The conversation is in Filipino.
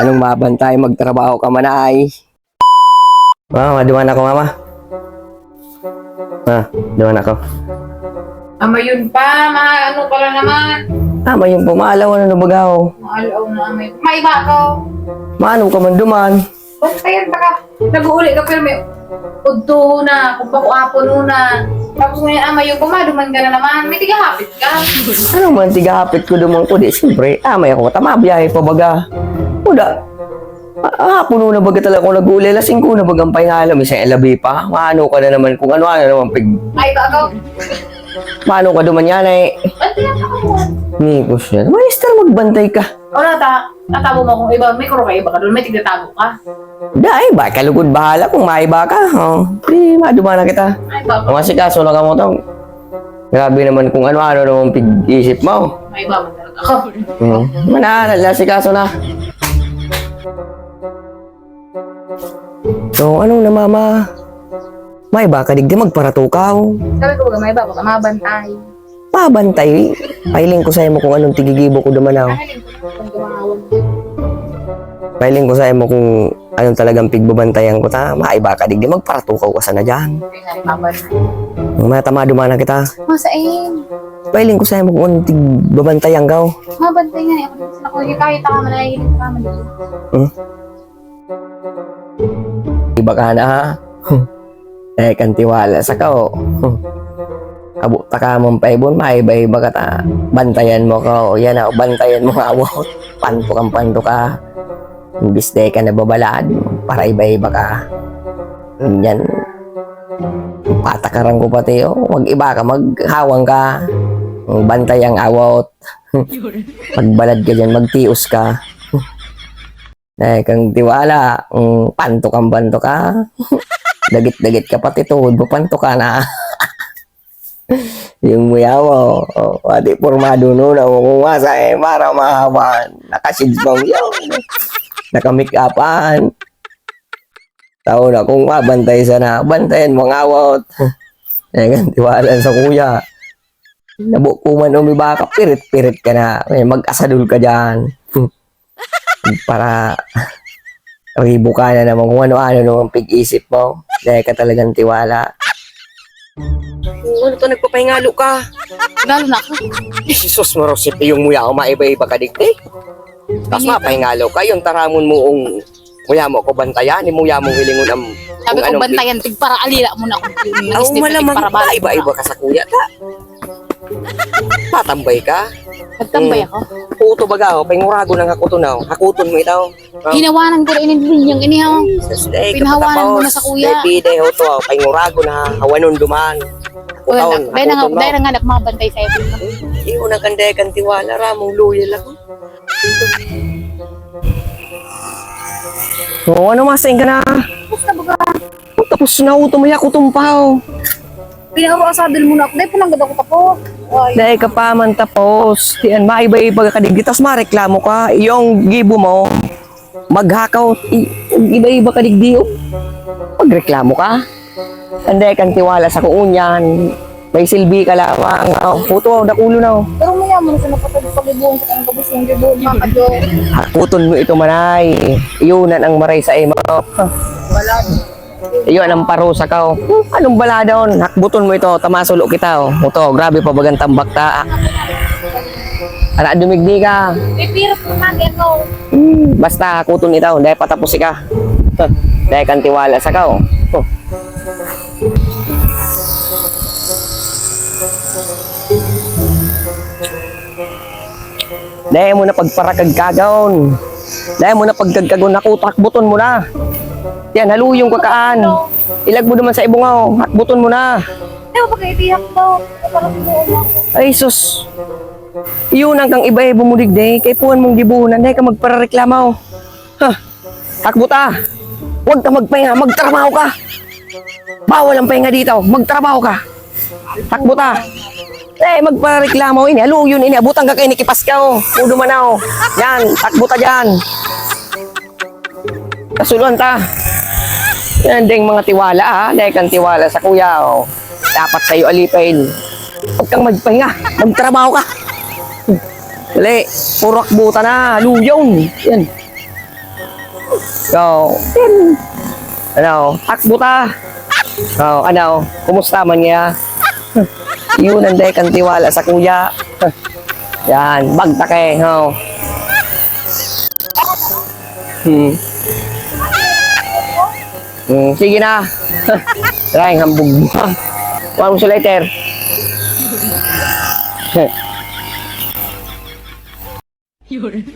Anong mabantay? Magtrabaho ka man ay. Mama, duman ako, mama. Ah, duman ako. Ama yun pa, ma, ano ka lang naman. Tama yung pumalaw, ano na bagaw. Maalaw na ama yun. May iba ako. Maano ka man duman? Ba't kaya baka nag-uuli ka pero may udto na, kung bako apon na. Tapos ngayon ama yun, pumaduman ka na naman. May tigahapit ka. Ano man, tigahapit ko duman ko. Di, siyempre, amay ako. Tama, biyahe pa baga. Kuda. Ah, puno na baga talaga kung nag-uli. Lasing ko na bagang pahingalam. Isang elabi pa. Maano ka na naman kung ano-ano naman. Pig, iba ako. paano ka duman yan eh. Ba't ako yun? Nikos yan. Maester, magbantay ka. O nata, natabo mo kung iba, may kuro ka iba ka doon, may tigatago ka. Dahil ba, kalugod bahala kung maiba ka. Oh. Di, maduma na kita. May iba Ang asikaso na ka mo to. Grabe naman kung ano-ano naman pig-isip mo. Man talaga ako. Hmm. Manala, asikaso na. So, anong na mama? Maiba ka digdi magparatukaw. Sabi ko, may iba ka, mabantay. Pabantay. Pailing ko sa'yo mo kung anong tigigibo ko dumanaw. Gumawag. Pailing ko sa'yo mo kung anong talagang pigbabantayan ko ta. Maiba ka digdi magparatukaw ka sana dyan. May sari mabantay. Mga tama dumana kita. Masain. Pailing ko sa'yo mo kung anong tigbabantayan ka. oh. Mabantay nga eh. Kahit ako man ay ka man Iba ka na ha. eh, kan tiwala sa kao. Abo, taka mong paibon, maiba-iba ka ta. Bantayan mo ka, o yan o, bantayan mo nga, awot. Panto kang panto ka. Imbis de ka nababalad, para iba-iba ka. Yan. Patakaran ko pati, o. Wag iba ka, maghawang ka. Bantay ang awot. Pagbalad ka dyan, magtios ka. Eh, kang tiwala, mm, panto kang banto ka. Dagit-dagit ka pati tuhod mo, panto ka na. yung muya mo, oh, pati formado no, na kung masa eh, para mahaban. Nakasids bang yun. Nakamake upan. Tao na kung mabantay sana, bantayan mo ang awot. eh, kang tiwala sa kuya. Nabukuman umiba ka, pirit-pirit ka na. Eh, mag-asadul ka dyan. Para ribo ka na naman kung ano-ano naman pig-isip mo. Dahil ka talagang tiwala. Ano to, nagpapahingalo ka? Lalo na ako. Jesus mo, Rosip, yung muya ko, maiba-iba ka digdi. Tapos mapahingalo ka, yung taramon mo ang muya mo ko bantayan, yung muya mong hilingon ang Sabi ko, bantayan, tig para alila mo na yung Aw, malamang iba-iba ka sa kuya ta. Tatambay ka? Nagtambay ako. Puto baga, oh, pangurago ng hakuton na. Hakuton mo itaw. Oh. Hinawanan ko rin yung inihaw. Sasday, Pinahawanan mo na sa kuya. Dede, ho to, pangurago na hawanon duman. Hakuton, Dahil nga, mo. dahil nga nagmabantay sa'yo. Iyo na kande kan tiwala ramong loyal ako. Oo, ano masayang ka na? Basta baga, Tapos na uto mo ya kutumpaw. pinakawasadil mo na ako. Dahil pananggad ako tapo. Ay, Dahil ka pa man tapos. Yan, maiba-iba ka digdi. Tapos mareklamo ka. Yung gibo mo, maghakaw. Iba-iba ka digdi. oh. Magreklamo ka. Kande kan tiwala sa kuunyan. May silbi ka lamang. Oh, puto, nakulo na. oh. pero maya mo sa napatag pag-ibuong sa kanyang kabus yung gibuong. Hakuton mo ito manay. Iyon ang maray sa imo. Wala. Iyon ang parusa ka. oh. Anong bala doon? Hakbuton mo ito. Tamasulo kita. Oh. Ito, grabe pa bagang tambak ta. Anak dumigdi ka. Pipirap mo na gano. Hmm, basta hakuton ito. Dahil patapos ka. Dahil kang tiwala sa ka. Oh. Oh. Dahil mo na pagparakag kagaon. Dahil mo na pagkagkagon nakutakbuton mo na. Yan, haluyong kakaan. Ilag mo naman sa ibungaw. Hakbuton mo na. Di ba pag itiyak to? Parang ako. Ay, sus. Iyon ang kang iba bumulig day. Kay puwan mong gibuhunan. Dahil ka magparareklamaw. Ha? Hakbuta. Huwag ka magpahinga. Magtrabaho ka. Bawal ang pahinga dito. Magtrabaho ka. Hakbuta. Eh, magpareklamo ini. Alo, yun ini. Abutan ka kay Nikipas ka, oh. Udo man, oh. Yan, takbuta dyan. Kasuluan ta. Yan ding mga tiwala, ha. Dahil kang tiwala sa kuya, oh. Dapat sa'yo alipin. Huwag kang magpahinga. Magtrabaho ka. Dali, puro akbuta na. Luyaw. Yan. So, yan. Ano, takbo ta. Oh, ano, kumusta man niya? Yun ang dahil kang tiwala sa kuya. Yan, bagta kay, oh. Hmm. Hmm, sige na. Try, hambog mo. Huwag mo sa letter. Yun.